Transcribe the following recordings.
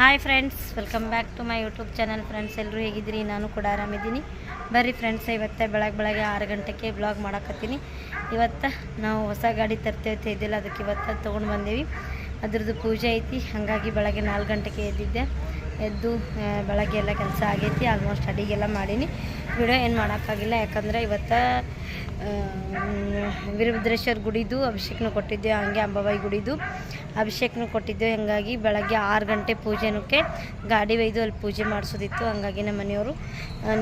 Hi friends welcome back to my YouTube channel friends ಎಲ್ಲರೂ ಹೇಗಿದ್ದೀರಿ? ನಾನು ಕೂಡ ಆರಾಮಿದ್ದೀನಿ. ಬರ್ರಿ ಫ್ರೆಂಡ್ಸ್ ಇವತ್ತೆ ಬೆಳಗ್ಗೆ ಬೆಳಗ್ಗೆ ಆರು ಗಂಟೆಗೆ ಬ್ಲಾಗ್ ಮಾಡಕತ್ತೀನಿ. ಇವತ್ತು ನಾವು ಹೊಸ ಗಾಡಿ ತರ್ತೇವೆ ಇದ್ದಿಲ್ಲ ಅದಕ್ಕೆ ಇವತ್ತು ತೊಗೊಂಡು ಬಂದೀವಿ. ಅದ್ರದ್ದು ಪೂಜೆ ಐತಿ, ಹಾಗಾಗಿ ಬೆಳಗ್ಗೆ ನಾಲ್ಕು ಗಂಟೆಗೆ ಎದ್ದಿದ್ದೆ. ಎದ್ದು ಬೆಳಗ್ಗೆ ಎಲ್ಲ ಕೆಲಸ ಆಗೈತಿ ಆಲ್ಮೋಸ್ಟ್ ಅಡಿಗೆಲ್ಲ ಮಾಡೀನಿ. ವಿಡಿಯೋ ಏನು ಮಾಡೋಕ್ಕಾಗಿಲ್ಲ, ಯಾಕಂದರೆ ಇವತ್ತು ವೀರಭದ್ರೇಶ್ವರ ಗುಡಿದು ಅಭಿಷೇಕನೂ ಕೊಟ್ಟಿದ್ದೆ, ಹಂಗೆ ಅಂಬಾಬಾಯಿ ಗುಡಿದು ಅಭಿಷೇಕನೂ ಕೊಟ್ಟಿದ್ದೆ. ಹಾಗಾಗಿ ಬೆಳಗ್ಗೆ ಆರು ಗಂಟೆ ಪೂಜೆನಕ್ಕೆ ಗಾಡಿ ಒಯ್ದು ಅಲ್ಲಿ ಪೂಜೆ ಮಾಡಿಸೋದಿತ್ತು. ಹಂಗಾಗಿ ನಮ್ಮ ಮನೆಯವರು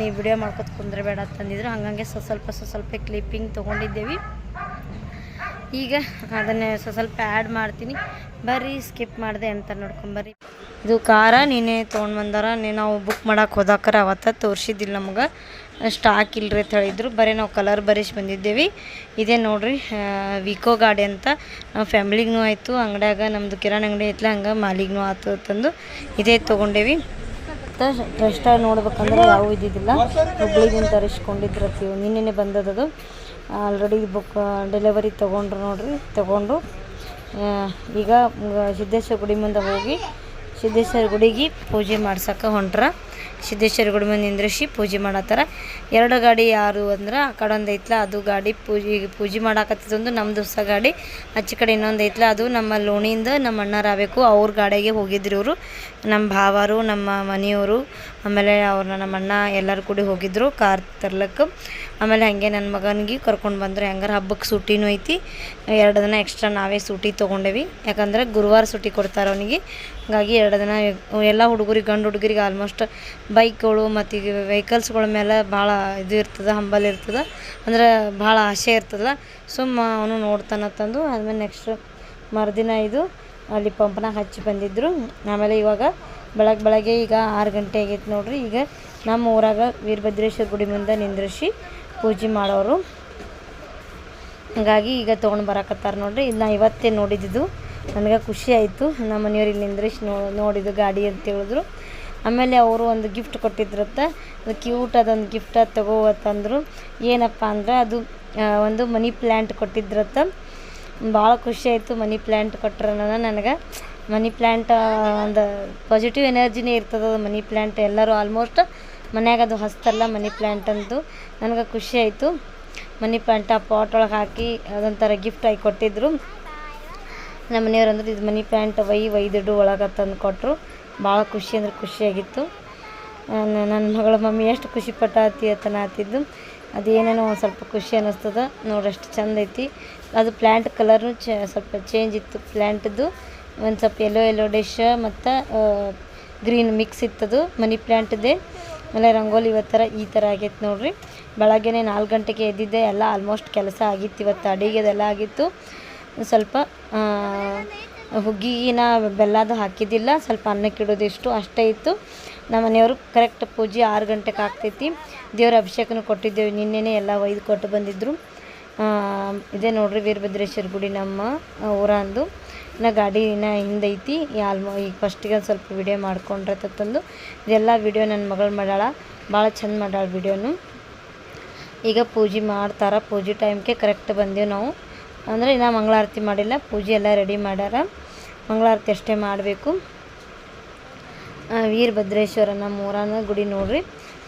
ನೀವು ವಿಡಿಯೋ ಮಾಡ್ಕೊತ ಕುಂದ್ರೆ ಬೇಡ ಅಂತಂದಿದ್ರು ಹಂಗಾಗಿ ಸ್ವಲ್ಪ ಸ್ವಲ್ಪ ಸ್ವ ಸ್ವಲ್ಪ ಕ್ಲಿಪ್ಪಿಂಗ್ ತೊಗೊಂಡಿದ್ದೇವೆ. ಈಗ ಅದನ್ನೇ ಸ್ವಲ್ಪ ಸ್ವಲ್ಪ ಆ್ಯಡ್ ಮಾಡ್ತೀನಿ. ಬರ್ರಿ ಸ್ಕಿಪ್ ಮಾಡಿದೆ ಅಂತ ನೋಡ್ಕೊಂಬರ್ರಿ ಇದು ಕಾರ ನಿನ್ನೆ ತೊಗೊಂಡು ಬಂದಾರ, ನೀ ನಾವು ಬುಕ್ ಮಾಡಕ್ಕೆ ಹೋದಾಕರ ಅವತ್ತ ತೋರಿಸಿದ್ದಿಲ್ಲ ನಮ್ಗೆ. ಸ್ಟಾಕ್ ಇಲ್ಲರಿ ಅಂತ ಹೇಳಿದ್ರು. ಬರೀ ನಾವು ಕಲರ್ ಬರೀಸಿ ಬಂದಿದ್ದೇವೆ. ಇದೇ ನೋಡ್ರಿ ವಿಕೋ ಗಾಡಿ ಅಂತ. ನಮ್ಮ ಫ್ಯಾಮ್ಲಿಗೂ ಆಯಿತು, ಅಂಗಡ್ಯಾಗ ನಮ್ಮದು ಕಿರಾಣಿ ಅಂಗಡಿ ಐತ್ಲ, ಹಂಗೆ ಮಾಲಿಗೂ ಆತು ಅಂತಂದು ಇದೇ ತೊಗೊಂಡೇವಿ. ಮತ್ತು ಟ್ರಸ್ಟ್ ನೋಡ್ಬೇಕಂದ್ರೆ ಯಾವೂ ಇದ್ದಿದ್ದಿಲ್ಲ. ಹುಬ್ಳಿಗಿಂತ ತರಿಸ್ಕೊಂಡಿದ್ರತ್ತೀವಿ. ನಿನ್ನೆ ಬಂದದದು ಆಲ್ರೆಡಿ ಬುಕ್ ಡೆಲಿವರಿ ತೊಗೊಂಡ್ರು ನೋಡ್ರಿ, ತೊಗೊಂಡು ಈಗ ಸಿದ್ದೇಶ್ವರ ಗುಡಿ ಮುಂದೆ ಹೋಗಿ ಸಿದ್ದೇಶ್ವರ ಗುಡಿಗೆ ಪೂಜೆ ಮಾಡ್ಸಕ್ಕೆ ಹೊಂಟ್ರ. ಸಿದ್ದೇಶ್ವರ ಗುಡಿ ಮುಂದೆ ನಿಂದ್ರಿಸಿ ಪೂಜೆ ಮಾಡತ್ತಾರ. ಎರಡು ಗಾಡಿ ಯಾರು ಅಂದ್ರೆ ಆ ಕಡೆ ಒಂದು ಐತ್ಲ, ಅದು ಗಾಡಿ ಪೂಜೆ ಪೂಜೆ ಮಾಡಾಕತ್ತಿದ್ದೊಂದು ನಮ್ಮದು ಹೊಸ ಗಾಡಿ. ಆಚೆ ಕಡೆ ಇನ್ನೊಂದು ಐತ್ಲ, ಅದು ನಮ್ಮ ಲೋಣಿಯಿಂದ ನಮ್ಮ ಅಣ್ಣರಾಗಬೇಕು ಅವ್ರ ಗಾಡಿಗೆ ಹೋಗಿದ್ರು ಇವರು. ನಮ್ಮ ಭಾವರು, ನಮ್ಮ ಮನೆಯವರು, ಆಮೇಲೆ ಅವ್ರನ್ನ ನಮ್ಮ ಅಣ್ಣ ಎಲ್ಲರೂ ಕೂಡಿ ಹೋಗಿದ್ರು. ಕಾರ್ ತರ್ಲಕ್ಕೆ. ಆಮೇಲೆ ಹಾಗೆ ನನ್ನ ಮಗನಿಗೆ ಕರ್ಕೊಂಡು ಬಂದರು. ಹೆಂಗಾರ ಹಬ್ಬಕ್ಕೆ ಸೂಟಿನೂ ಐತಿ. ಎರಡು ದಿನ ಎಕ್ಸ್ಟ್ರಾ ನಾವೇ ಸೂಟಿ ತೊಗೊಂಡೇವಿ. ಯಾಕಂದ್ರೆ ಗುರುವಾರ ಸೂಟಿ ಕೊಡ್ತಾರೆ ಅವನಿಗೆ. ಹಾಗಾಗಿ ಎರಡು ದಿನ ಎಲ್ಲ ಹುಡುಗರಿಗೆ, ಗಂಡು ಹುಡುಗರಿಗೆ ಆಲ್ಮೋಸ್ಟ್ ಬೈಕ್ಗಳು ಮತ್ತು ಈಗ ವೆಹಿಕಲ್ಸ್ಗಳ ಮೇಲೆ ಭಾಳ ಇದು ಇರ್ತದೆ, ಹಂಬಲ್ ಇರ್ತದೆ. ಅಂದ್ರೆ ಭಾಳ ಆಸೆ ಇರ್ತದಲ್ಲ ಸುಮ್ಮ ಅವನು ನೋಡ್ತಾನಂತಂದು ಆಮೇಲೆ ನೆಕ್ಸ್ಟ್ ಮರುದಿನ ಇದು ಅಲ್ಲಿ ಪಂಪ್ನಾಗ ಹಚ್ಚಿ ಬಂದಿದ್ದರು ಆಮೇಲೆ ಇವಾಗ ಬೆಳಗ್ಗೆ ಬೆಳಗ್ಗೆ ಈಗ ಆರು ಗಂಟೆ ಆಗೈತೆ ನೋಡ್ರಿ. ಈಗ ನಮ್ಮ ಊರಾಗ ವೀರಭದ್ರೇಶ್ವರ ಗುಡಿ ಮುಂದೆ ನಿಂದ್ರಿಸಿ ಪೂಜೆ ಮಾಡೋರು. ಹಾಗಾಗಿ ಈಗ ತೊಗೊಂಡು ಬರಕತ್ತಾರ ನೋಡ್ರಿ. ನಾ ಇವತ್ತೇ ನೋಡಿದ್ದು ನನಗೆ ಖುಷಿ ಆಯಿತು. ನಮ್ಮ ಮನೆಯವ್ರು ಇಲ್ಲಿ ನೋಡಿದ್ದು ಗಾಡಿ ಅಂತ ಹೇಳಿದ್ರು. ಆಮೇಲೆ ಅವರು ಒಂದು ಗಿಫ್ಟ್ ಕೊಟ್ಟಿದ್ರತ್ತ. ಅದು ಕ್ಯೂಟ್ ಅದೊಂದು ಗಿಫ್ಟ್ ತಗೋವತ್ತಂದ್ರು ಏನಪ್ಪ ಅಂದ್ರೆ ಅದು ಒಂದು ಮನಿ ಪ್ಲ್ಯಾಂಟ್ ಕೊಟ್ಟಿದ್ರತ್ತ. ಭಾಳ ಖುಷಿ ಆಯಿತು ಮನಿ ಪ್ಲ್ಯಾಂಟ್ ಕೊಟ್ರ ನನಗೆ. ಮನಿ ಪ್ಲ್ಯಾಂಟ್ ಒಂದು ಪಾಸಿಟಿವ್ ಎನರ್ಜಿನೇ ಇರ್ತದೆ ಮನಿ ಪ್ಲ್ಯಾಂಟ್ ಎಲ್ಲರೂ ಆಲ್ಮೋಸ್ಟ್ ಮನ್ಯಾಗ ಅದು ಹಸ್ತಲ್ಲ, ಮನಿ ಪ್ಲ್ಯಾಂಟ್ ಅಂತೂ ನನಗೆ ಖುಷಿ ಆಯಿತು. ಮನಿ ಪ್ಲ್ಯಾಂಟ್ ಆ ಪಾಟ್ ಒಳಗೆ ಹಾಕಿ ಅದೊಂಥರ ಗಿಫ್ಟ್ ಆಗಿ ಕೊಟ್ಟಿದ್ದರು ನಮ್ಮ ಮನೆಯವ್ರು ಅಂದ್ರೆ, ಇದು ಮನಿ ಪ್ಲ್ಯಾಂಟ್ ವೈ ಒಯ್ದಿಡು ಒಳಗೆ ತಂದು ಕೊಟ್ಟರು ಭಾಳ ಖುಷಿ ಅಂದ್ರೆ ಖುಷಿಯಾಗಿತ್ತು ನನ್ನ ಮಗಳ ಮಮ್ಮಿ ಎಷ್ಟು ಖುಷಿ ಪಟ್ಟಾತಿ ಅತನ ಆತಿದ್ದು ಅದೇನೇನೋ ಒಂದು ಸ್ವಲ್ಪ ಖುಷಿ ಅನ್ನಿಸ್ತದ ನೋಡ್ರಿ ಅಷ್ಟು ಚಂದ ಐತಿ. ಅದು ಪ್ಲ್ಯಾಂಟ್ ಕಲರ್ನು ಚ, ಸ್ವಲ್ಪ ಚೇಂಜ್ ಇತ್ತು. ಪ್ಲ್ಯಾಂಟ್ದು ಒಂದು ಸ್ವಲ್ಪ ಎಲ್ಲೋ ಎಲ್ಲೋ ಡಿಶ್ ಮತ್ತು ಗ್ರೀನ್ ಮಿಕ್ಸ್ ಇತ್ತದು ಮನಿ ಪ್ಲ್ಯಾಂಟ್ದೇ ಆಮೇಲೆ ರಂಗೋಲಿ ಇವತ್ತು ಈ ಥರ ಆಗೈತೆ ನೋಡಿರಿ. ಬೆಳಗ್ಗೆನೇ ನಾಲ್ಕು ಗಂಟೆಗೆ ಎದ್ದಿದ್ದೆ, ಎಲ್ಲ ಆಲ್ಮೋಸ್ಟ್ ಕೆಲಸ ಆಗಿತ್ತು. ಇವತ್ತು ಅಡಿಗೆದೆಲ್ಲ ಆಗಿತ್ತು. ಸ್ವಲ್ಪ ಹುಗ್ಗಿನ ಬೆಲ್ಲದು ಹಾಕಿದ್ದಿಲ್ಲ, ಸ್ವಲ್ಪ ಅನ್ನಕ್ಕೆ ಇಡೋದಿಷ್ಟು ಅಷ್ಟೇ ಇತ್ತು. ನಮ್ಮ ಮನೆಯವರು ಕರೆಕ್ಟ್ ಪೂಜೆ ಆರು ಗಂಟೆಗೆ ಆಗ್ತೈತಿ. ದೇವ್ರ ಅಭಿಷೇಕನೂ ಕೊಟ್ಟಿದ್ದೇವೆ, ನಿನ್ನೆನೇ ಎಲ್ಲ ಒಯ್ದು ಕೊಟ್ಟು ಬಂದಿದ್ದರು ಇದೇ ನೋಡ್ರಿ ವೀರಭದ್ರೇಶ್ವರ ಗುಡಿ ನಮ್ಮ ಊರಂದು. ಇನ್ನು ಗಾಡಿ ಇನ್ನು ಹಿಂದೈತಿ ಆಲ್ಮೋ ಈಗ ಫಸ್ಟಿಗೆ ಒಂದು ಸ್ವಲ್ಪ ವಿಡಿಯೋ ಮಾಡ್ಕೊಂಡ್ರೆ ತಂದು, ಇದೆಲ್ಲ ವಿಡಿಯೋ ನನ್ನ ಮಗಳು ಮಾಡ್ಯಾಳ. ಭಾಳ ಚಂದ ಮಾಡ್ಯಾಳ ವಿಡಿಯೋನು ಈಗ ಪೂಜೆ ಮಾಡ್ತಾರೆ. ಪೂಜೆ ಟೈಮ್ಗೆ ಕರೆಕ್ಟ್ ಬಂದೀವಿ ನಾವು. ಅಂದರೆ ಇನ್ನೂ ಮಂಗಳಾರತಿ ಮಾಡಿಲ್ಲ. ಪೂಜೆ ಎಲ್ಲ ರೆಡಿ ಮಾಡ್ಯಾರ. ಮಂಗಳಾರತಿ ಅಷ್ಟೇ ಮಾಡಬೇಕು. ವೀರಭದ್ರೇಶ್ವರ ನಮ್ಮ ಊರನ ಗುಡಿ ನೋಡ್ರಿ.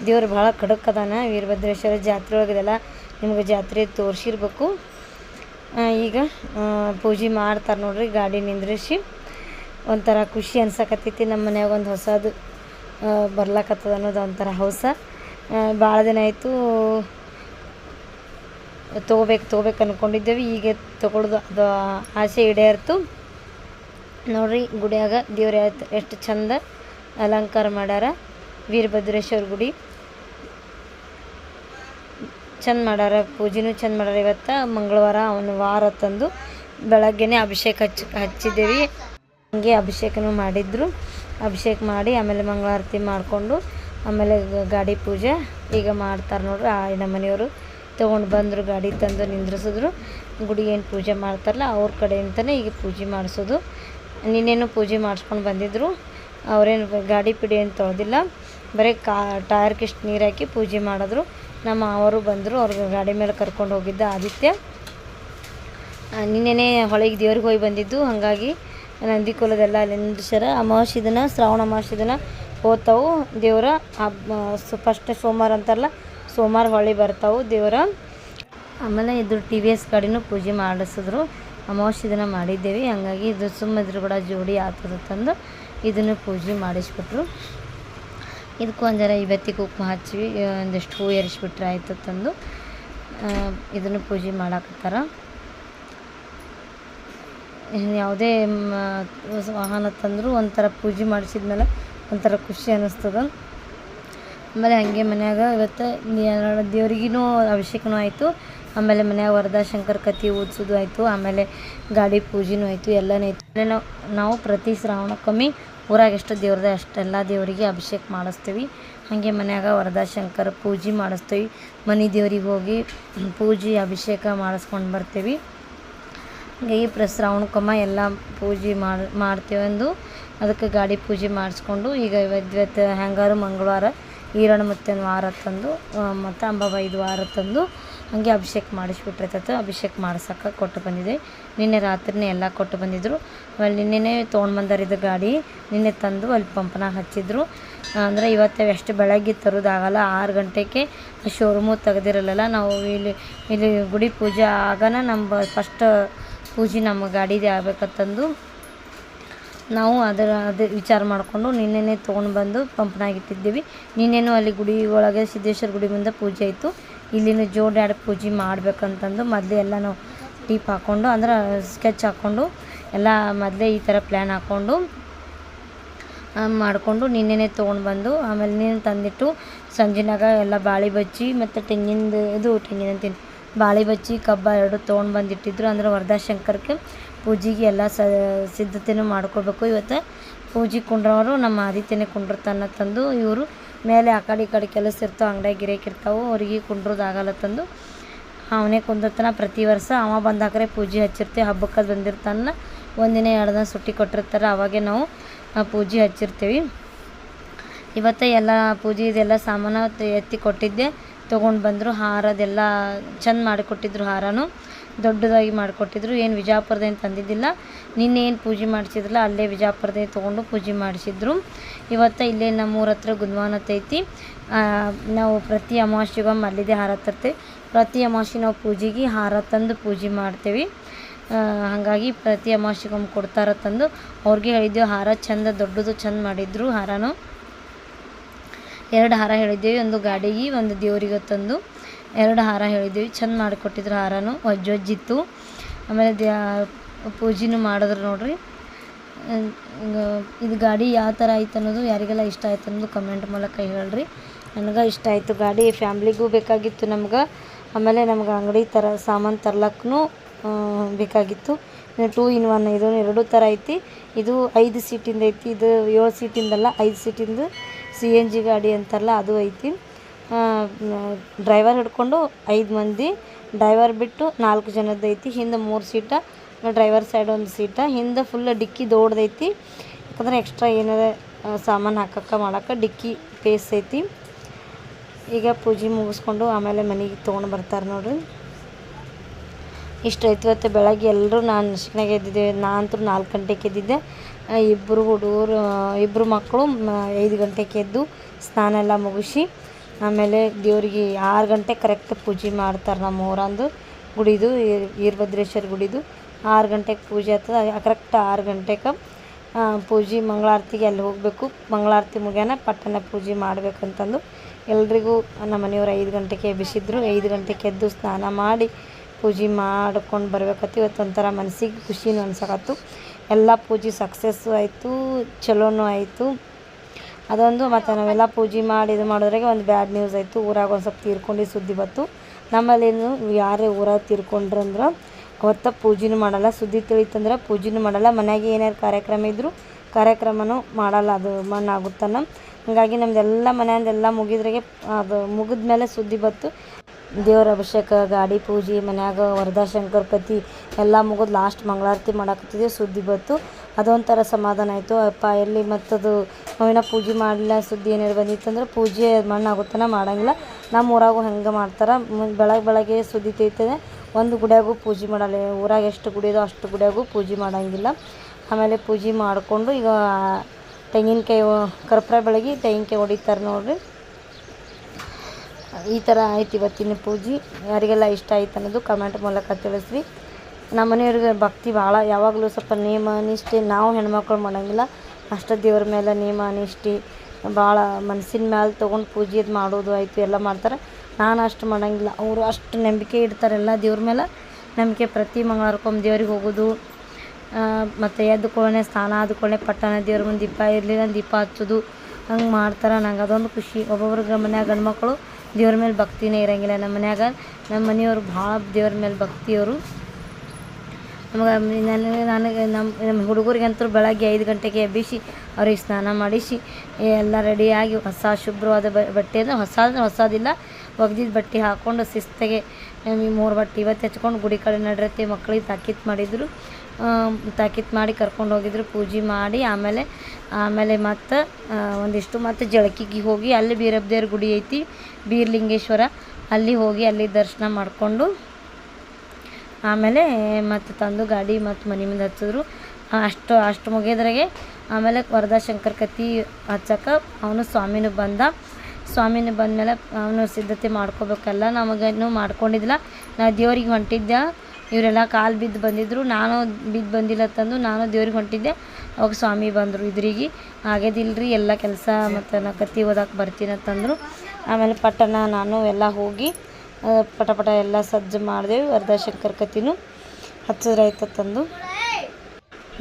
ದೇವ್ರು ಭಾಳ ಖಡಕ್ ಅದಾನ. ವೀರಭದ್ರೇಶ್ವರ ಜಾತ್ರೆ ಒಳಗಿದೆಲ್ಲ ನಿಮ್ಗೆ ಜಾತ್ರೆ ತೋರಿಸಿರ್ಬೇಕು. ಈಗ ಪೂಜೆ ಮಾಡ್ತಾರೆ ನೋಡ್ರಿ, ಗಾಡಿ ನಿಂದ್ರಿಸಿ. ಒಂಥರ ಖುಷಿ ಅನ್ಸಕತ್ತೈತಿ ನಮ್ಮ ಮನ್ಯಾಗ ಒಂದು ಹೊಸದು ಬರ್ಲಾಕತ್ತದ ಅನ್ನೋದು ಒಂಥರ ಹೌಸ. ಭಾಳ ದಿನ ಆಯಿತು, ತೊಗೋಬೇಕು ತೊಗೋಬೇಕು ಅಂದ್ಕೊಂಡಿದ್ದೇವೆ ಈಗ ತೊಗೊಳ್ದು, ಅದು ಆಸೆ ಈಡೇರ್ತು. ನೋಡ್ರಿ, ಗುಡಿಯಾಗ ದೇವ್ರ ಎಷ್ಟು ಚಂದ ಅಲಂಕಾರ ಮಾಡ್ಯಾರ. ವೀರಭದ್ರೇಶ್ವರ ಗುಡಿ. ಚಂದ ಮಾಡ್ಯಾರ, ಪೂಜೆನೂ ಚಂದ ಮಾಡ್ಯಾರ ಇವತ್ತು. ಮಂಗಳವಾರ ಅವನು ವಾರ ತಂದು ಬೆಳಗ್ಗೆನೇ ಅಭಿಷೇಕ ಹಚ್ಚಿ ಹಚ್ಚಿದ್ದೇವೆ ಹಂಗೆ ಅಭಿಷೇಕನೂ ಮಾಡಿದ್ರು. ಅಭಿಷೇಕ ಮಾಡಿ ಆಮೇಲೆ ಮಂಗಳಾರತಿ ಮಾಡಿಕೊಂಡು ಆಮೇಲೆ ಗಾಡಿ ಪೂಜೆ ಈಗ ಮಾಡ್ತಾರೆ ನೋಡ್ರಿ. ಆ ನಮ್ಮ ಮನೆಯವರು ತೊಗೊಂಡು ಬಂದರು, ಗಾಡಿ ತಂದು ನಿಂದ್ರಿಸಿದ್ರು. ಗುಡಿ ಏನು ಪೂಜೆ ಮಾಡ್ತಾರಲ್ಲ ಅವ್ರ ಕಡೆಯಿಂದನೇ ಈಗ ಪೂಜೆ ಮಾಡಿಸೋದು. ನಿನ್ನೇನು ಪೂಜೆ ಮಾಡಿಸ್ಕೊಂಡು ಬಂದಿದ್ದರು ಅವರೇನು ಗಾಡಿ ಪಿಡಿ ಏನು ತೊಳೆದಿಲ್ಲ. ಬರೀ ಕಾ ಟಯರ್ಗೆ ಇಷ್ಟು ನೀರು ಹಾಕಿ ಪೂಜೆ ಮಾಡಿದ್ರು. ನಮ್ಮ ಅವರು ಬಂದರು, ಅವ್ರಿಗೆ ಗಾಡಿ ಮೇಲೆ ಕರ್ಕೊಂಡು ಹೋಗಿದ್ದ ಆದಿತ್ಯ. ನಿನ್ನೆನೇ ಹೊಳೆಗೆ ದೇವ್ರಿಗೆ ಹೋಗಿ ಬಂದಿದ್ದು. ಹಾಗಾಗಿ ನಂದಿ ಕುಲದೆಲ್ಲ ಅಲ್ಲಿ ನಿಂದ್ರಿಸ್ಯಾರ ಅಮಾವಾಸ್ಯೆ ದಿನ, ಶ್ರಾವಣ ಅಮಾವಾಸ್ಯ ದಿನ ಹೋಗ್ತಾವು. ದೇವರ ಫಸ್ಟ್ ಸೋಮವಾರ ಅಂತಾರಲ್ಲ, ಸೋಮವಾರ ಹೊಳ್ಳಿ ಬರ್ತಾವು ದೇವರ. ಆಮೇಲೆ ಇದು ಟಿ ವಿ ಎಸ್ ಗಾಡಿನೂ ಪೂಜೆ ಮಾಡಿಸಿದ್ರು. ಅಮಾವಾಸ್ಯೆ ದಿನ ಮಾಡಿದ್ದೇವೆ. ಹಂಗಾಗಿ ಇದು ಸುಮ್ಮ ಇದ್ರ ಕೂಡ ಜೋಡಿ ಆತದ ತಂದು ಇದನ್ನು ಪೂಜೆ ಮಾಡಿಸ್ಬಿಟ್ರು. ಇದಕ್ಕೂ ಒಂದು ಜರ ಉಪ್ಪು ಹಚ್ಚಿ ಒಂದಿಷ್ಟು ಹೂ ಏರಿಸ್ಬಿಟ್ರೆ ಆಯಿತು ತಂದು. ಇದನ್ನು ಪೂಜೆ ಮಾಡಾಕತ್ತಾರ. ಯಾವುದೇ ವಾಹನ ತಂದರೂ ಒಂಥರ ಪೂಜೆ ಮಾಡಿಸಿದ್ಮೇಲೆ ಒಂಥರ ಖುಷಿ ಅನ್ನಿಸ್ತದ ಆಮೇಲೆ ಹಾಗೆ ಮನ್ಯಾಗ ಇವತ್ತು ದೇವ್ರಿಗೂ ಅಭಿಷೇಕನೂ ಆಯಿತು. ಆಮೇಲೆ ಮನ್ಯಾಗ ವರದಾ ಶಂಕರ್ ಕತಿ ಓದಿಸೋದು ಆಯಿತು. ಆಮೇಲೆ ಗಾಡಿ ಪೂಜೆನೂ ಆಯಿತು. ಎಲ್ಲನೂ ಆಯಿತು. ನಾವು ನಾವು ಪ್ರತಿ ಶ್ರಾವಣಕ್ಕೊಮ್ಮೆ ಊರಾಗ ಎಷ್ಟು ದೇವ್ರದ, ಅಷ್ಟೆಲ್ಲ ದೇವರಿಗೆ ಅಭಿಷೇಕ ಮಾಡಿಸ್ತೀವಿ. ಹಾಗೆ ಮನ್ಯಾಗ ವರದಾ ಶಂಕರ್ ಪೂಜೆ ಮಾಡಿಸ್ತೀವಿ. ಮನೆ ದೇವ್ರಿಗೆ ಹೋಗಿ ಪೂಜೆ, ಅಭಿಷೇಕ ಮಾಡಿಸ್ಕೊಂಡು ಬರ್ತೀವಿ. ಹಾಗಾಗಿ ಪ್ರ ಶ್ರಾವಣಕ್ಕೊಮ್ಮ ಎಲ್ಲ ಪೂಜೆ ಮಾಡಿ ಮಾಡ್ತೀವಂದು ಅದಕ್ಕೆ ಗಾಡಿ ಪೂಜೆ ಮಾಡಿಸ್ಕೊಂಡು ಈಗ ಇವತ್ತು ಹ್ಯಾಂಗಾರು ಮಂಗಳವಾರ ಈರಣ್ಣ ಮತ್ತೆ ವಾರ ತಂದು ಮತ್ತು ಅಂಬಾಬೈದು ವಾರ ತಂದು ಹಾಗೆ ಅಭಿಷೇಕ ಮಾಡಿಸ್ಬಿಟ್ಟಿರ್ತೈತೆ ಅಭಿಷೇಕ ಮಾಡ್ಸೋಕೆ ಕೊಟ್ಟು ಬಂದಿದ್ದೆ ನಿನ್ನೆ ರಾತ್ರಿನೇ ಎಲ್ಲ ಕೊಟ್ಟು ಬಂದಿದ್ದರು ಆಮೇಲೆ ನಿನ್ನೆನೇ ತೊಗೊಂಡು ಬಂದಾರಿದ್ದು ಗಾಡಿ ನಿನ್ನೆ ತಂದು ಅಲ್ಲಿ ಪಂಪನ ಹಚ್ಚಿದ್ರು. ಅಂದರೆ ಇವತ್ತು ಎಷ್ಟು ಬೆಳಗ್ಗೆ ತರೋದಾಗಲ್ಲ, ಆರು ಗಂಟೆಗೆ ಶೋರೂಮು ತೆಗೆದಿರಲ್ಲ ನಾವು ಇಲ್ಲಿ ಇಲ್ಲಿ ಗುಡಿ ಪೂಜೆ ಆಗನ ನಮ್ಮ ಫಸ್ಟ್ ಪೂಜೆ ನಮ್ಮ ಗಾಡಿದೇ ಆಗ್ಬೇಕಂತಂದು ನಾವು ಅದರ, ಅದು ವಿಚಾರ ಮಾಡಿಕೊಂಡು ನಿನ್ನೆನೇ ತೊಗೊಂಡು ಬಂದು ಪಂಪ್ನಾಗ ಇಟ್ಟಿದ್ದೀವಿ. ನಿನ್ನೆನೂ ಅಲ್ಲಿ ಗುಡಿ ಒಳಗೆ ಸಿದ್ದೇಶ್ವರ ಗುಡಿ ಮುಂದೆ ಪೂಜೆ ಆಯಿತು. ಇಲ್ಲಿನ ಜೋಡಾಡಿ ಪೂಜೆ ಮಾಡ್ಬೇಕಂತಂದು ಮೊದಲೇ ಎಲ್ಲನೂ ಟೀಪ್ ಹಾಕ್ಕೊಂಡು ಅಂದ್ರೆ ಸ್ಕೆಚ್ ಹಾಕ್ಕೊಂಡು ಎಲ್ಲ ಮೊದಲೇ ಈ ಥರ ಪ್ಲ್ಯಾನ್ ಹಾಕ್ಕೊಂಡು ಮಾಡಿಕೊಂಡು ನಿನ್ನೆನೇ ತೊಗೊಂಡು ಬಂದು ಆಮೇಲೆ ನೀನು ತಂದಿಟ್ಟು ಸಂಜೆನಾಗ ಎಲ್ಲ ಬಾಳೆ ಬಜ್ಜಿ ಮತ್ತು ತೆಂಗಿನದು ಇದು ತೆಂಗಿನ ಅಂತೀನಿ ಬಾಳೆ ಬಜ್ಜಿ, ಕಬ್ಬ ಎರಡು ತೊಗೊಂಡು ಬಂದಿಟ್ಟಿದ್ರು. ಅಂದ್ರೆ ವರದಾಶಂಕರ್ಗೆ ಪೂಜೆಗೆ ಎಲ್ಲ ಸ, ಸಿದ್ಧತೆನೂ ಮಾಡ್ಕೋಬೇಕು ಇವತ್ತು ಪೂಜೆ ಕುಂಡ್ರವರು ನಮ್ಮ ಆದಿತ್ಯನೇ ಕುಂಡ್ರತನ ತಂದು ಇವರು ಮೇಲೆ ಆ ಕಡೆ ಈ ಕಡೆ ಕೆಲಸ ಇರ್ತಾವೆ ಅಂಗಡಿ ಗಿರೇಕ್ ಇರ್ತಾವೆ, ಅವ್ರಿಗೆ ಕುಂಡ್ರದಾಗಲ್ಲ ತಂದು. ಅವನೇ ಕುಂದರ್ತನ ಪ್ರತಿ ವರ್ಷ. ಅವ ಬಂದಾಕ್ರೆ ಪೂಜೆ ಹಚ್ಚಿರ್ತೀವಿ ಹಬ್ಬಕ್ಕೆ ಬಂದಿರ್ತಾನ. ಒಂದಿನ ಎರಡು ದಿನ ಸುಟ್ಟಿ ಕೊಟ್ಟಿರ್ತಾರೆ. ಅವಾಗೆ ನಾವು ಪೂಜೆ ಹಚ್ಚಿರ್ತೀವಿ. ಇವತ್ತು ಎಲ್ಲ ಪೂಜೆ ಇದೆಲ್ಲ ಸಾಮಾನು ಎತ್ತಿ ಕೊಟ್ಟಿದ್ದೆ. ತೊಗೊಂಡು ಬಂದರು ಹಾರದೆಲ್ಲ ಚಂದ ಮಾಡಿಕೊಟ್ಟಿದ್ರು ಹಾರನು. ದೊಡ್ಡದಾಗಿ ಮಾಡಿಕೊಟ್ಟಿದ್ರು. ಏನು ವಿಜಯಪುರದಿಂದ ತಂದಿದ್ದಿಲ್ಲ. ನಿನ್ನೆ ಏನು ಪೂಜೆ ಮಾಡಿಸಿದ್ರಲ್ಲ, ಅಲ್ಲೇ ವಿಜಾಪುರದೇ ತೊಗೊಂಡು ಪೂಜೆ ಮಾಡಿಸಿದ್ರು. ಇವತ್ತು ಇಲ್ಲೇ ನಮ್ಮೂರ ಹತ್ರ ಐತಿ. ನಾವು ಪ್ರತಿ ಅಮಾವಾಸ್ಯೆಗೊಮ್ಮೆ ಅಲ್ಲಿದೆ ಹಾರ ತರ್ತೇವೆ. ಪ್ರತಿ ಅಮಾವಾಸ್ಯೆ ನಾವು ಪೂಜೆಗೆ ಹಾರ ತಂದು ಪೂಜೆ ಮಾಡ್ತೇವೆ. ಹಾಗಾಗಿ ಪ್ರತಿ ಅಮಾವಾಸ್ಯೆಗೊಮ್ಮೆ ಕೊಡ್ತಾರ ತಂದು. ಅವ್ರಿಗೆ ಹೇಳಿದ್ದೆವು ಹಾರ ಚಂದ, ದೊಡ್ಡದು ಚಂದ ಮಾಡಿದ್ರು ಹಾರನು. ಎರಡು ಹಾರ ಹೇಳಿದ್ದೇವೆ, ಒಂದು ಗಾಡಿಗೆ, ಒಂದು ದೇವರಿಗೆ ತಂದು. ಎರಡು ಹಾರ ಹೇಳಿದ್ದೀವಿ ಚಂದ ಮಾಡಿಕೊಟ್ಟಿದ್ರು ಹಾರನು. ಒಜ್ಜೊಜ್ಜಿತ್ತು ಆಮೇಲೆ ದ್ಯಾ, ಪೂಜೆನೂ ಮಾಡಿದ್ರು ನೋಡ್ರಿ. ಇದು ಗಾಡಿ ಯಾವ ಥರ ಆಯ್ತು ಅನ್ನೋದು ಯಾರಿಗೆಲ್ಲ ಇಷ್ಟ ಆಯ್ತು ಅನ್ನೋದು ಕಮೆಂಟ್ ಮೂಲಕ ಹೇಳ್ರಿ. ನನಗೆ ಇಷ್ಟ ಆಯಿತು ಗಾಡಿ. ಫ್ಯಾಮ್ಲಿಗೂ ಬೇಕಾಗಿತ್ತು ನಮ್ಗೆ. ಆಮೇಲೆ ನಮ್ಗೆ ಅಂಗಡಿ ಥರ, ಸಾಮಾನು ತರ್ಲಕ್ಕೂ ಬೇಕಾಗಿತ್ತು. ಟೂ ಇನ್ ಒನ್ ಇದು ಎರಡು ಥರ ಐತಿ. ಇದು ಐದು ಸೀಟಿಂದ ಐತಿ. ಇದು ಏಳು ಸೀಟಿಂದಲ್ಲ, ಐದು ಸೀಟಿಂದು ಸಿ ಎನ್ ಜಿ ಗಾಡಿ ಅಂತಾರಲ್ಲ, ಅದು ಐತಿ. ಡ್ರೈವರ್ ಹಿಡ್ಕೊಂಡು ಐದು ಮಂದಿ ಡ್ರೈವರ್ ಬಿಟ್ಟು ನಾಲ್ಕು ಜನದ್ದು ಐತಿ. ಹಿಂದೆ ಮೂರು ಸೀಟ, ಡ್ರೈವರ್ ಸೈಡ್ ಒಂದು ಸೀಟ. ಹಿಂದೆ ಫುಲ್ ಡಿಕ್ಕಿ ದೊಡ್ಡದೈತಿ. ಯಾಕಂದ್ರೆ ಎಕ್ಸ್ಟ್ರಾ ಏನಾರ ಸಾಮಾನು ಹಾಕಕ್ಕೆ ಮಾಡೋಕ್ಕೆ ಡಿಕ್ಕಿ ಪೇಸ್ ಐತಿ. ಈಗ ಪೂಜೆ ಮುಗಿಸ್ಕೊಂಡು ಆಮೇಲೆ ಮನೆಗೆ ತೊಗೊಂಡು ಬರ್ತಾರೆ ನೋಡ್ರಿ. ಇಷ್ಟು ಇವತ್ತು ಬೆಳಗ್ಗೆ ಎಲ್ಲರೂ ನಾನು ನಶಿಕ್ನಾಗ ಎದ್ದಿದ್ದೆ. ನಾನಂತೂ ನಾಲ್ಕು ಗಂಟೆಗೆ ಎದ್ದಿದ್ದೆ. ಇಬ್ಬರು ಹುಡುಗರು ಇಬ್ಬರು ಮಕ್ಕಳು ಐದು ಗಂಟೆಗೆ ಎದ್ದು ಸ್ನಾನ ಎಲ್ಲ ಮುಗಿಸಿ ಆಮೇಲೆ ದೇವರಿಗೆ ಆರು ಗಂಟೆ ಕರೆಕ್ಟ್ ಪೂಜೆ ಮಾಡ್ತಾರೆ ನಮ್ಮ ಊರಂದು ಗುಡಿದು ವೀರ- ವೀರಭದ್ರೇಶ್ವರ ಗುಡಿದು. ಆರು ಗಂಟೆಗೆ ಪೂಜೆ ಆಗ್ತದೆ. ಕರೆಕ್ಟ್ ಆರು ಗಂಟೆಗೆ ಪೂಜೆ ಮಂಗಳಾರತಿಗೆ ಅಲ್ಲಿ ಹೋಗಬೇಕು. ಮಂಗಳಾರತಿ ಮುಗ್ಯಾನ ಪಟ್ಟಣ ಪೂಜೆ ಮಾಡಬೇಕಂತಂದು ಎಲ್ರಿಗೂ ನಮ್ಮ ಮನೆಯವ್ರು ಐದು ಗಂಟೆಗೆ ಎಬ್ಬಿಸಿದ್ರು. ಐದು ಗಂಟೆಗೆ ಎದ್ದು ಸ್ನಾನ ಮಾಡಿ ಪೂಜೆ ಮಾಡ್ಕೊಂಡು ಬರ್ಬೇಕತ್ತು ಇವತ್ತು ಒಂಥರ ಮನಸ್ಸಿಗೆ ಖುಷಿನೂ ಅನ್ಸಕತ್ತು. ಎಲ್ಲ ಪೂಜೆ ಸಕ್ಸಸ್ಸು ಆಯಿತು, ಚಲೋನೂ ಆಯಿತು. ಅದೊಂದು, ಮತ್ತು ನಾವೆಲ್ಲ ಪೂಜೆ ಮಾಡಿ ಇದು ಮಾಡೋದ್ರಾಗೆ ಒಂದು ಬ್ಯಾಡ್ ನ್ಯೂಸ್ ಆಯಿತು. ಊರಾಗ ಒಂದು ಸ್ವಲ್ಪ ತೀರ್ಕೊಂಡು ಸುದ್ದಿ ಬಂತು. ನಮ್ಮಲ್ಲೇನು ಯಾರೇ ಊರಾಗ ತೀರ್ಕೊಂಡ್ರಂದ್ರೆ ಅವತ್ತ ಪೂಜೆನೂ ಮಾಡಲ್ಲ. ಸುದ್ದಿ ತಿಳಿತಂದ್ರೆ ಪೂಜೆನೂ ಮಾಡಲ್ಲ. ಮನ್ಯಾಗೆ ಏನಾರು ಕಾರ್ಯಕ್ರಮ ಇದ್ದರೂ ಕಾರ್ಯಕ್ರಮನೂ ಮಾಡಲ್ಲ. ಅದು ಮಣ್ಣಾಗುತ್ತಾನ ಹಾಗಾಗಿ ನಮ್ಮದೆಲ್ಲ ಮನೆಯಿಂದೆಲ್ಲ ಮುಗಿದ್ರಾಗೆ ಅದು ಮುಗಿದ ಮೇಲೆ ಸುದ್ದಿ ಬಂತು. ದೇವ್ರ ಅಭಿಷೇಕ, ಗಾಡಿ ಪೂಜೆ, ಮನ್ಯಾಗ ವರದಾ ಶಂಕರ್ ಕತಿ ಎಲ್ಲ ಮುಗಿದು ಲಾಸ್ಟ್ ಮಂಗಳಾರತಿ ಮಾಡಾಕತ್ತಿದ್ವಿ. ಸುದ್ದಿ ಬಂತು. ಅದೊಂಥರ ಸಮಾಧಾನ ಆಯಿತು. ಅಪ್ಪ, ಎಲ್ಲಿ ಮತ್ತದು? ನಾವಿನ್ನ ಪೂಜೆ ಮಾಡಲಿಲ್ಲ, ಸುದ್ದಿ ಏನಾರು ಬಂದಿತ್ತಂದ್ರೆ ಪೂಜೆ ಮಣ್ಣಾಗುತ್ತಾನ ಮಾಡಂಗಿಲ್ಲ. ನಮ್ಮ ಊರಾಗೂ ಹಂಗೆ ಮಾಡ್ತಾರೆ. ಬೆಳಗ್ಗೆ ಬೆಳಗ್ಗೆ ಸುದ್ದಿ ತೈತದೆ ಒಂದು ಗುಡಿಯಾಗೂ ಪೂಜೆ ಮಾಡಲ್ಲ. ಊರಾಗ ಎಷ್ಟು ಗುಡಿ ಇದೋ ಅಷ್ಟು ಗುಡಿಯಾಗೂ ಪೂಜೆ ಮಾಡಂಗಿಲ್ಲ. ಆಮೇಲೆ ಪೂಜೆ ಮಾಡಿಕೊಂಡು ಈಗ ತೆಂಗಿನಕಾಯಿ ಕರ್ಪೂರ ಬೆಳಗ್ಗೆ ತೆಂಗಿನಕಾಯಿ ಹೊಡಿತಾರೆ ನೋಡ್ರಿ. ಈ ಥರ ಆಯ್ತು ಇವತ್ತಿನ ಪೂಜೆ. ಯಾರಿಗೆಲ್ಲ ಇಷ್ಟ ಆಯ್ತು ಅನ್ನೋದು ಕಮೆಂಟ್ ಮೂಲಕ ತಿಳಿಸ್ರಿ. ನಮ್ಮ ಮನೆಯವ್ರಿಗೆ ಭಕ್ತಿ ಭಾಳ. ಯಾವಾಗಲೂ ಸ್ವಲ್ಪ ನಿಯಮ ನಿಷ್ಠೆ ನಾವು ಹೆಣ್ಮಕ್ಳು ಮಾಡೋಂಗಿಲ್ಲ ಅಷ್ಟ ದೇವ್ರ ಮೇಲೆ ನಿಯಮ ನಿಷ್ಠೆ ಭಾಳ ಮನ್ಸಿನ ಮ್ಯಾಲೆ ತೊಗೊಂಡು ಪೂಜೆ ಅದು ಮಾಡೋದು ಆಯಿತು, ಎಲ್ಲ ಮಾಡ್ತಾರೆ. ನಾನು ಅಷ್ಟು ಮಾಡೋಂಗಿಲ್ಲ. ಅವರು ಅಷ್ಟು ನಂಬಿಕೆ ಇಡ್ತಾರೆ ಎಲ್ಲ ದೇವ್ರ ಮೇಲೆ. ನಂಬಿಕೆ ಪ್ರತಿ ಮಂಗಳವಾರಕ್ಕೊಮ್ಮೆ ದೇವ್ರಿಗೆ ಹೋಗೋದು. ಮತ್ತು ಎದ್ದು ಕೂಡಲೇ ಸ್ನಾನ ಆದ ಕೂಡಲೇ ಪಟ್ಟಣ ದೇವ್ರ ಮುಂದೆ ದೀಪ ಇರಲಿಲ್ಲ ದೀಪ ಹಚ್ಚೋದು. ಹಂಗೆ ಮಾಡ್ತಾರೆ. ನಂಗೆ ಅದೊಂದು ಖುಷಿ. ಒಬ್ಬೊಬ್ರಿಗೆ ಮನ್ಯಾಗ ಗಂಡ್ಮಕ್ಳು ದೇವ್ರ ಮೇಲೆ ಭಕ್ತಿನೇ ಇರೋಂಗಿಲ್ಲ. ನಮ್ಮ ಮನ್ಯಾಗ, ನಮ್ಮ ಮನೆಯವ್ರು ಭಾಳ ದೇವ್ರ ಮೇಲೆ ಭಕ್ತಿಯವರು. ನಮಗೆ ನನಗೆ ನನಗೆ ನಮ್ಮ ನಮ್ಮ ಹುಡುಗರಿಗಂತೂ ಬೆಳಗ್ಗೆ ಐದು ಗಂಟೆಗೆ ಎಬ್ಬಿಸಿ ಅವ್ರಿಗೆ ಸ್ನಾನ ಮಾಡಿಸಿ ಎಲ್ಲ ರೆಡಿಯಾಗಿ ಹೊಸ ಶುಭ್ರವಾದ ಬಟ್ಟೆ ಅಂದರೆ ಹೊಸ ಅಂದರೆ ಹೊಸದಿಲ್ಲ ಒಗ್ದಿದ್ದ ಬಟ್ಟೆ ಹಾಕ್ಕೊಂಡು ಶಿಸ್ತಾಗೆ ಮೂರು ಬಟ್ಟೆ ಇವತ್ತು ಹಚ್ಕೊಂಡು ಗುಡಿ ಕಡೆ ನಡ್ರತ್ತೆ ಮಕ್ಕಳಿಗೆ ತಾಕೀತು ಮಾಡಿದರು. ತಾಕೀತು ಮಾಡಿ ಕರ್ಕೊಂಡು ಹೋಗಿದ್ರು, ಪೂಜೆ ಮಾಡಿ ಆಮೇಲೆ ಆಮೇಲೆ ಮತ್ತು ಒಂದಿಷ್ಟು ಮತ್ತು ಜಳಕಿಗೆ ಹೋಗಿ ಅಲ್ಲಿ ಬೀರಬ್ದೇವ್ರ ಗುಡಿ ಐತಿ, ಬೀರ್ಲಿಂಗೇಶ್ವರ, ಅಲ್ಲಿ ಹೋಗಿ ಅಲ್ಲಿ ದರ್ಶನ ಮಾಡಿಕೊಂಡು ಆಮೇಲೆ ಮತ್ತು ತಂದು ಗಾಡಿ ಮತ್ತು ಮನೆ ಮುಂದೆ ಹಚ್ಚಿದ್ರು. ಅಷ್ಟು ಅಷ್ಟು ಮುಗಿಯೋದ್ರಾಗೆ ಆಮೇಲೆ ವರದಾ ಶಂಕರ್ ಕತ್ತಿ ಹಚ್ಚಕ್ಕ ಅವನು ಸ್ವಾಮಿನೂ ಬಂದ. ಸ್ವಾಮಿನ ಬಂದಮೇಲೆ ಅವನು ಸಿದ್ಧತೆ ಮಾಡ್ಕೋಬೇಕಲ್ಲ, ನಮಗೇನು ಮಾಡ್ಕೊಂಡಿದ್ದಿಲ್ಲ. ನಾ ದೇವ್ರಿಗೆ ಹೊಂಟಿದ್ದೆ. ಇವರೆಲ್ಲ ಕಾಲು ಬಿದ್ದು ಬಂದಿದ್ದರು ನಾನು ಬಿದ್ದು ಬಂದಿಲ್ಲ ತಂದು ನಾನು ದೇವ್ರಿಗೆ ಹೊಂಟಿದ್ದೆ. ಅವಾಗ ಸ್ವಾಮಿ ಬಂದರು ಇದ್ರಿಗೆ. ಆಗ್ಯದಿಲ್ರಿ ಎಲ್ಲ ಕೆಲಸ ಮತ್ತು ನಾ ಕತ್ತಿ ಓದಕ್ಕೆ ಬರ್ತೀನಿ ಅಂತಂದರು ಆಮೇಲೆ ಪಟ್ಟಣ ನಾನು ಎಲ್ಲ ಹೋಗಿ ಪಟ ಪಟ ಎಲ್ಲ ಸಜ್ಜು ಮಾಡಿದೆವು ಅರ್ಧ ಶಂಕರ್ ಕತ್ತಿನೂ ಹಚ್ಚಿದ್ರಾಯ್ತು ತಂದು.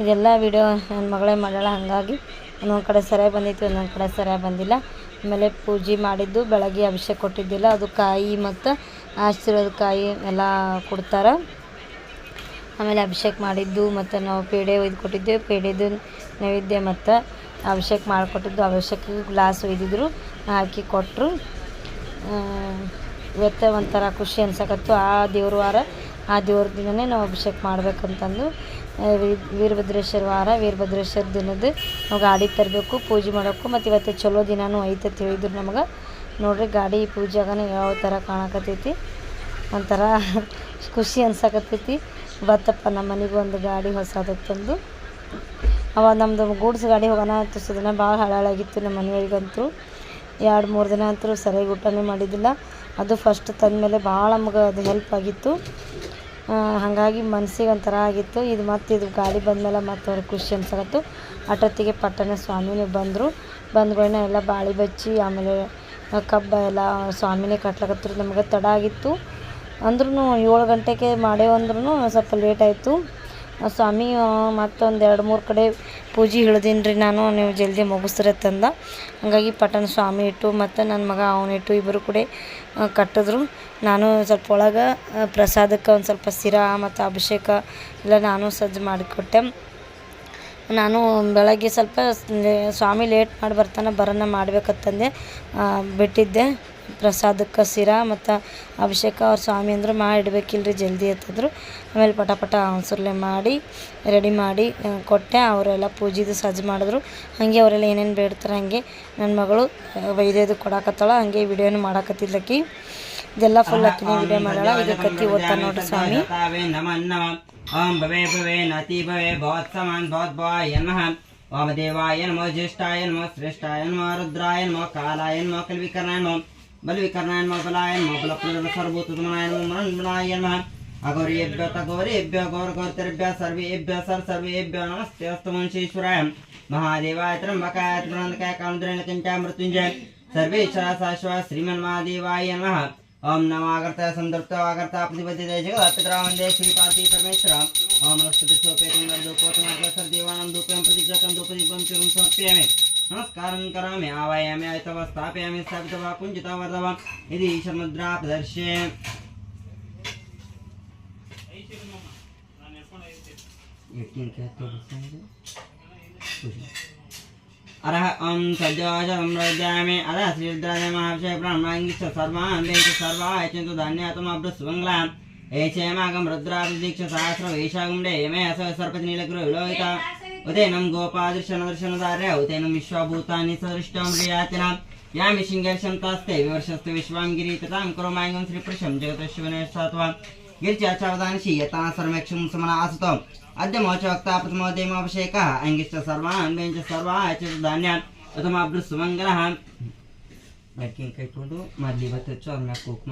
ಇದೆಲ್ಲ ವಿಡಿಯೋ ನನ್ನ ಮಗಳೇ ಮಾಡ್ಯಾಳ, ಹಾಗಾಗಿ ಒಂದೊಂದು ಕಡೆ ಸರಿಯಾಗಿ ಬಂದಿತ್ತು, ಒಂದೊಂದು ಕಡೆ ಸರಿಯಾಗಿ ಬಂದಿಲ್ಲ. ಆಮೇಲೆ ಪೂಜೆ ಮಾಡಿದ್ದು, ಬೆಳಗ್ಗೆ ಅಭಿಷೇಕ ಕೊಟ್ಟಿದ್ದಿಲ್ಲ, ಅದು ಕಾಯಿ ಮತ್ತು ಆಶೀರ್ವಾದ ಕಾಯಿ ಎಲ್ಲ ಕೊಡ್ತಾರೆ. ಆಮೇಲೆ ಅಭಿಷೇಕ ಮಾಡಿದ್ದು ಮತ್ತು ನಾವು ಪೇಡೆ ಒಯ್ದು ಕೊಟ್ಟಿದ್ದೇವೆ, ಪೇಡೆದು ನೈವೇದ್ಯ ಮತ್ತು ಅಭಿಷೇಕ ಮಾಡಿಕೊಟ್ಟಿದ್ದು ಅಭಿಷೇಕ ಗ್ಲಾಸ್ ಒಯ್ದಿದ್ರು, ಹಾಕಿ ಕೊಟ್ಟರು ಇವತ್ತು ಒಂಥರ ಖುಷಿ ಅನ್ಸಕತ್ತು. ಆ ದೇವ್ರ ವಾರ, ಆ ದೇವ್ರ ದಿನನೇ ನಾವು ಅಭಿಷೇಕ ಮಾಡ್ಬೇಕಂತಂದು ವೀರಭದ್ರೇಶ್ವರ ವಾರ, ವೀರಭದ್ರೇಶ್ವರ ದಿನದ ನಾವು ಗಾಡಿ ತರಬೇಕು, ಪೂಜೆ ಮಾಡೋಕ್ಕೂ ಮತ್ತು ಇವತ್ತು ಚಲೋ ದಿನಾನೂ ಐತೆ ತಿಳಿದ್ರು ಹೇಳಿದ್ರು ನಮಗೆ. ನೋಡ್ರಿ ಗಾಡಿ ಪೂಜೆಗನ ಯಾವ ಥರ ಕಾಣಕತ್ತೈತಿ. ಒಂಥರ ಖುಷಿ ಅನ್ಸಕತ್ತೈತಿ. ಬತ್ತಪ್ಪ ನಮ್ಮ ಮನೆಗೆ ಒಂದು ಗಾಡಿ ಹೊಸದು ತಂದು ಅವ ನಮ್ಮದು ಗೂಡ್ಸ್ ಗಾಡಿ ಹೋಗೋಣ ತುಸು ದಿನ ಭಾಳ ಹಾಳಾಗಿತ್ತು ನಮ್ಮ ಮನೆಯವ್ರಿಗಂತೂ ಎರಡು ಮೂರು ದಿನ ಅಂತೂ ಸರಿಯಾಗಿ ಊಟನೇ ಮಾಡಿದ್ದಿಲ್ಲ. ಅದು ಫಸ್ಟ್ ತಂದಮೇಲೆ ಭಾಳ ನಮ್ಗೆ ಅದು ಹೆಲ್ಪ್ ಆಗಿತ್ತು. ಹಾಗಾಗಿ ಮನ್ಸಿಗೆ ಒಂಥರ ಆಗಿತ್ತು. ಇದು ಮತ್ತು ಇದು ಗಾಡಿ ಬಂದಮೇಲೆ ಮತ್ತು ಅವ್ರಿಗೆ ಖುಷಿ ಅನ್ಸಕತ್ತು. ಅಟೊತ್ತಿಗೆ ಪಟ್ಟಣ ಸ್ವಾಮಿನೇ ಬಂದರು. ಬಂದ್ಗಳನ್ನ ಎಲ್ಲ ಬಾಳಿ ಬಚ್ಚಿ, ಆಮೇಲೆ ಕಬ್ಬ ಎಲ್ಲ ಸ್ವಾಮಿನೇ ಕಟ್ಲಕತ್ರು. ನಮಗೆ ತಡ ಆಗಿತ್ತು. ಅಂದ್ರೂ ಏಳು ಗಂಟೆಗೆ ಮಾಡೇವಂದ್ರೂ ಸ್ವಲ್ಪ ಲೇಟ್ ಆಯಿತು. ಸ್ವಾಮಿ ಮತ್ತೊಂದು ಎರಡು ಮೂರು ಕಡೆ ಪೂಜೆ ಇಳ್ದೀನಿ ರೀ ನಾನು, ನೀವು ಜಲ್ದಿ ಮುಗಿಸ್ರಿ ತಂದ ಹಾಗಾಗಿ ಪಟನ್ ಸ್ವಾಮಿ ಇಟ್ಟು ಮತ್ತು ನನ್ನ ಮಗ ಅವನಿಟ್ಟು ಇಬ್ಬರು ಕೂಡ ಕಟ್ಟಿದ್ರು. ನಾನು ಸ್ವಲ್ಪ ಒಳಗೆ ಪ್ರಸಾದಕ್ಕೆ ಒಂದು ಸ್ವಲ್ಪ ಸಿರಾ ಮತ್ತು ಅಭಿಷೇಕ ಎಲ್ಲ ನಾನು ಸಜ್ಜು ಮಾಡಿಕೊಟ್ಟೆ. ನಾನು ಬೆಳಗ್ಗೆ ಸ್ವಲ್ಪ ಸ್ವಾಮಿ ಲೇಟ್ ಮಾಡಿ ಬರ್ತಾನೆ ಬರೋಣ ಮಾಡ್ಬೇಕಂತಂದೆ ಬಿಟ್ಟಿದ್ದೆ. ಪ್ರಸಾದಕ್ಕೆ ಸಿರ ಮತ್ತು ಅಭಿಷೇಕ ಅವ್ರ ಸ್ವಾಮಿ ಅಂದ್ರೆ ಮಾಡಿಡ್ಬೇಕಿಲ್ರಿ ಜಲ್ದಿ ಎತ್ತಿದ್ರು ಆಮೇಲೆ ಪಟ ಪಟ ಅವಸರ್ಲೆ ಮಾಡಿ ರೆಡಿ ಮಾಡಿ ಕೊಟ್ಟೆ. ಅವರೆಲ್ಲ ಪೂಜೆದು ಸಜ್ಜು ಮಾಡಿದ್ರು. ಹಾಗೆ ಅವರೆಲ್ಲ ಏನೇನು ಬೇಡ್ತಾರೆ ಹಾಗೆ ನನ್ನ ಮಗಳು ವೈದ್ಯದು ಕೊಡಾಕತ್ತಾಳ. ಹಂಗೆ ವಿಡಿಯೋನು ಮಾಡಾಕತ್ತಿದ್ದಕ್ಕಿ ಇದೆಲ್ಲ ಫುಲ್ ಅಕ್ಕಿನೇ ವಿಡಿಯೋ ಮಾಡೋಣ ಇದು ಕತ್ತಿ ಓದ್ತ ನೋಡ್ರಿ ಸ್ವಾಮಿ. ಓಂ ಭವೇ ಭವೇ ನತಿ ಭವೇ ನಮಃ. ದೇವಾಯ ನಮೋ ಜ್ಯೇಷ್ಠಾಯ ನಮೋ ಶ್ರೇಷ್ಠಾಯ ನಮೋ ರುದ್ರಾಯ ನಮೋ ಕಾಲಾಯ ನಮೋ ಕಲ್ವಿಕರ್ಣಾಯ ನಮೋ. बलविकर्णायन मोबलायन मोबल सर्वोत्तमनायन मरणमनायन अगौरीभ्य तगौरीभ्य गौरगौतरेभ्य सर्वेभ्य सर सर्वेभ्य नमस्ते अस्तु वंशीश्वराय महादेवाय त्र्यंबकाय त्रिणंदकाय कामद्रेण किंचाय मृत्युंजय सर्वेश्वरा शाश्वत श्रीमन महादेवाय नमः ओम नमागर्ता संदर्प्त आगर्ता प्रतिपद्यते जगदपित्रावन्दे श्रीपार्वती परमेश्वर ओम नमस्ते सोपेतं वर्दो कोतमार्गसर देवानां दूपं प्रतिग्रतं दूपदीपं నమస్కారం కరోమి ఆవాయామి అథవా స్థాపయామి స్థాపితవా కుంజితవా ఇది ఈశ్వరముద్రా ప్రదర్శే అరహ ఓం సజ్జోజం అరహ శ్రీద్రాయ మహాభిషేక బ్రహ్మాంగిక్ష సర్వాందేక్ష సర్వాయ చింతు ధన్యాతమభృ సుమంగళాం ఏచేమాగం రుద్రాభిదీక్ష సహస్రం ఏషాగుండే ఏమే అస సర్పతి నీలగురు విలోహిత विलोहिता उदेनं गोपादृशनदर्शनदार्य उदेनं विश्वभूतानि सदृष्टं प्रियातिनां यामि शिङ्गर्षन्तास्ते विवर्षस्तु विश्वां गिरि तथां कुरुमाङ्गं श्रीपुरुषं जगतशिवने सात्वा ಗಿರ್ಚಾಚಾವಧಾನಿಷಿ ಯತಾ ಸರ್ವೇಕ್ಷಂ ಸಮನ ಆಸುತೋ ಅದ್ಯ ಮೋಚವಕ್ತ ಪ್ರಥಮೋದಯಮಾಭಿಷೇಕ ಅಂಗಿಷ್ಟ ಸರ್ವಾನ್ ಬೇಂಚ ಸರ್ವಾ ಅಚ ಧಾನ್ಯಾನ್ ಪ್ರಥಮಾಭೃ ಸುಮಂಗಲಃ ಬೆಳಕಿನ ಕೈಕೊಂಡು ಮದ್ಲಿ ಬತ್ತಚ್ಚು ಅದ್ರ ಮ್ಯಾಗ ಕುಕ್ಮ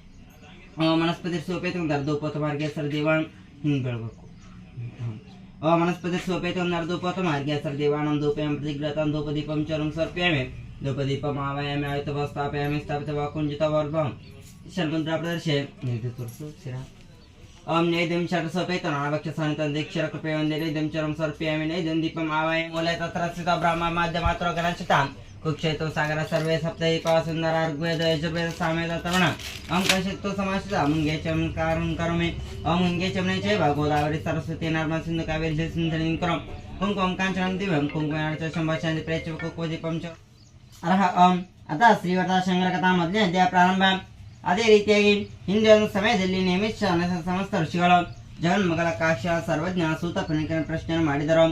ಒಂದು ಅರ್ಧ ಉಪೋತ ಮಾರ್ಗೆ ಸರ್ ದೇವಾಣ್ ಹಿಂಗೆ ಬೆಳಬೇಕು ಓ ಮನಸ್ಪತಿ ಸೋಪೇತ ಒಂದು ಅರ್ಧ ಉಪೋತ ಮಾರ್ಗೆ ಸರ್ ದೇವಾಣಂ ಧೂಪಯಂ ಪ್ರತಿಗ್ರಹಂ ಧೂಪದೀಪಂ ಚರಂ ಸರ್ಪ್ಯಾಮಿ ಧೂಪದೀಪಂ ಆವಾಯಾಮಿ ಆಯುತವ ಸ್ಥಾಪಯಾಮಿ ಸ್ಥಾಪಿತವ ಕುಂಜಿತ ವರ್ಧಂ ಶರ್ಮುದ್ರಾ ಪ್ರದರ್ಶೆ ಇದು ತೋರಿಸು ಶಿರ ಓಂ ನೈದ್ಯಂ ಶರ ಸೋಪೇತ ನಾಭಕ್ಷ ಸನಿತಂ ದೀಕ್ಷರ ಕೃಪೆ ಒಂದೇ ನೈದ್ಯಂ ಚರಂ ಸರ್ಪ್ಯಾಮಿ ನೈದ್ಯಂ ದೀಪಂ ಆವಾಯ ಮೂಲೆ ತತ್ರ ಸ್ಥಿತ ಬ್ರಹ್ಮ ಮಾಧ್ಯ ಮಾತ್ರ ಗಣಚಿತಾಂ ಕುಕ್ಷೇತು ಸಾಗರ ಸರ್ವೇ ಸಪ್ತೈಪ ಸುಂದರ ಋಗ್ವೇದ ಯಜುರ್ವೇದ ಸಾಮೇದ ತರುಣ ಓಂ ಕಶಿತ್ತು ಸಮಾಸಿತ ಮುಂಗೆ ಚಂ ಕಾರಂ ಕರುಮೆ ಓಂ ಮುಂಗೆ ಚಮನೆ ಚೈವ ಗೋದಾವರಿ ಸರಸ್ವತಿ ನರ್ಮ ಸಿಂಧು ಕಾವೇರಿ ಜಲ ಸಿಂಧು ಕರಂ ಕುಂಕುಮಂ ಕಾಂಚನಂ ದಿವ್ಯಂ ಕುಂಕುಮ ಸಂಭಾಷಣೆ ಪ್ರೇಚ ಕುಕ್ಕೋದೀಪಂ ಚ ಅರ್ಹ ಓಂ ಅತ ಶ್ರೀವರ್ಧ ಶಂಕರ ಕಥಾ ಮೊದಲನೇ ಅಧ್ಯಾಯ ಪ್ರಾರಂಭ ಅದೇ ರೀತಿಯಾಗಿ ಹಿಂದೆ ಒಂದು ಸಮಯದಲ್ಲಿ ನೇಮಿತ ಸಮಸ್ತ ಋಷಿಗಳು ಜಗನ್ಮಗಳ ಕಾಶ್ಯ ಸರ್ವಜ್ಞ ಸೂತ ಪ್ರಣೀಕನ ಪ್ರಶ್ನೆಯನ್ನು ಮಾಡಿದರು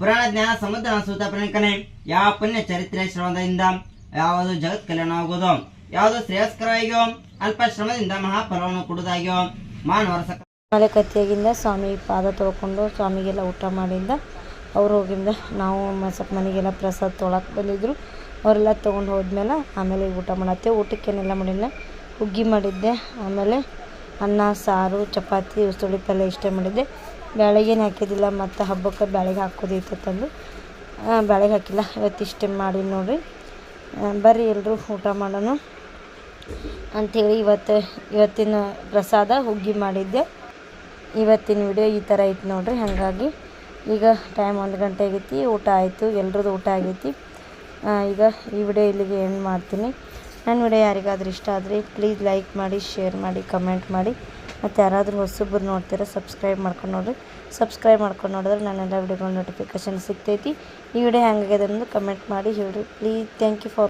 ಪುರಾಣ ಜ್ಞಾನ, ಸಮುದ್ರ ಸೂತ ಪ್ರಣಿಕನೇ ಯಾವ ಪುಣ್ಯ ಚರಿತ್ರೆ ಶ್ರಮದಿಂದ ಯಾವುದು ಜಗತ್ ಕಲ್ಯಾಣವಾಗುವುದು ಯಾವುದು ಶ್ರೇಯಸ್ಕರವಾಗಿಯೋ, ಅಲ್ಪ ಶ್ರಮದಿಂದ ಮಹಾಫಲವನ್ನು ಕೊಡುವುದಾಗಿಯೋ ಮಾನವರ ಸಕ ಸ್ವಾಮಿ ಪಾದ ತೊಳ್ಕೊಂಡು ಸ್ವಾಮಿಗೆಲ್ಲ ಊಟ ಮಾಡಿಂದ, ಅವ್ರು ಹೋಗಿಂದ ನಾವು ಸ್ವಲ್ಪ ಮನೆಗೆಲ್ಲ ಪ್ರಸಾದ ತೊಳಕ್ಕೆ ಬಂದಿದ್ರು. ಅವರೆಲ್ಲ ತೊಗೊಂಡು ಹೋದ್ಮೇಲೆ ಆಮೇಲೆ ಊಟ ಮಾಡತ್ತೆ. ಊಟಕ್ಕೇನೆಲ್ಲ ಮಾಡಿಲ್ಲ. ಹುಗ್ಗಿ ಮಾಡಿದ್ದೆ. ಆಮೇಲೆ ಅನ್ನ, ಸಾರು, ಚಪಾತಿ, ಉಸುಳಿ ಪಲ್ಯ ಇಷ್ಟೇ ಮಾಡಿದ್ದೆ. ಬ್ಯಾಳೆಗೇನು ಹಾಕಿದ್ದಿಲ್ಲ, ಮತ್ತು ಹಬ್ಬಕ್ಕೆ ಬ್ಯಾಳಿಗೆ ಹಾಕೋದಿತ್ತು ತಂದು. ಬ್ಯಾಳೆಗೆ ಹಾಕಿಲ್ಲ, ಇವತ್ತು ಮಾಡಿ ನೋಡಿರಿ. ಬರ್ರಿ ಎಲ್ಲರೂ ಊಟ ಮಾಡೋಣ. ಅಂಥೇಳಿ ಇವತ್ತು, ಇವತ್ತಿನ ಪ್ರಸಾದ ಹುಗ್ಗಿ ಮಾಡಿದ್ದೆ. ಇವತ್ತಿನ ವಿಡಿಯೋ ಈ ಥರ ಐತೆ ನೋಡಿರಿ, ಹಾಗಾಗಿ ಈಗ ಟೈಮ್ ಒಂದು ಗಂಟೆ ಆಗೈತಿ, ಊಟ ಆಯಿತು ಎಲ್ರದ್ದು ಊಟ ಆಗೈತಿ. ಈಗ ಈ ವಿಡಿಯೋ ಇಲ್ಲಿಗೆ ಎಂಡ್ ಮಾಡ್ತೀನಿ. ನನ್ನ ವಿಡಿಯೋ ಯಾರಿಗಾದ್ರೂ ಇಷ್ಟ ಆದರೆ ಪ್ಲೀಸ್ ಲೈಕ್ ಮಾಡಿ ಶೇರ್ ಮಾಡಿ ಕಮೆಂಟ್ ಮಾಡಿ. ಮತ್ತು ಯಾರಾದರೂ ಹೊಸಬ್ರು ನೋಡ್ತೀರ ಸಬ್ಸ್ಕ್ರೈಬ್ ಮಾಡ್ಕೊಂಡು ನೋಡ್ರಿ. ಸಬ್ಸ್ಕ್ರೈಬ್ ಮಾಡ್ಕೊಂಡು ನೋಡಿದ್ರೆ ನಾನೆಲ್ಲ ವಿಡಿಯೋಗಳ ನೋಟಿಫಿಕೇಷನ್ ಸಿಗ್ತೈತಿ. ಈ ವಿಡಿಯೋ ಹೆಂಗಾಗ್ಯದ ಅನ್ನೋದು ಕಮೆಂಟ್ ಮಾಡಿ ಹೇಳ್ರಿ. Please thank you for